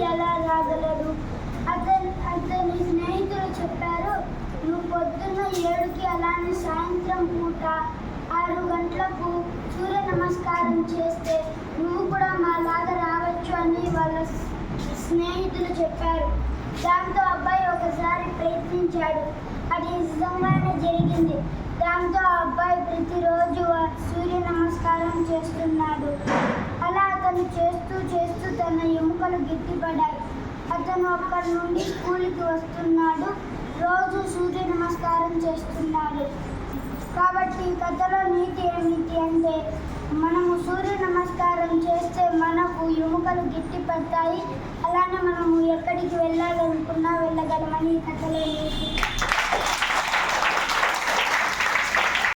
ఎలా రాగలడు అతను అతని స్నేహితులు చెప్పారు నువ్వు పొద్దున్న ఏడుకి అలానే సాయంత్రం పూట ఆరు గంటలకు సూర్య నమస్కారం చేస్తే నువ్వు కూడా మా లాగా రావచ్చు అని వాళ్ళ స్నేహితులు చెప్పారు. దాంతో అబ్బాయి ఒకసారి ప్రయత్నించాడు. అది నిజంగానే జరిగింది. దాంతో ఆ అబ్బాయి ప్రతిరోజు సూర్య నమస్కారం చేస్తున్నాడు. అలా చేస్తూ చేస్తూ తన ఎముకలు గట్టిపడ్డాయి అతను అక్కడి నుండి స్కూల్కి వస్తున్నాడు. రోజు సూర్య నమస్కారం చేస్తున్నాడు. కాబట్టి ఈ కథలో నీతి ఏమిటి అంటే మనము సూర్య నమస్కారం చేస్తే మనకు ఎముకలు గట్టిపడతాయి. అలానే మనము ఎక్కడికి వెళ్ళాలనుకున్నా వెళ్ళగలమని ఈ కథలో నీతి.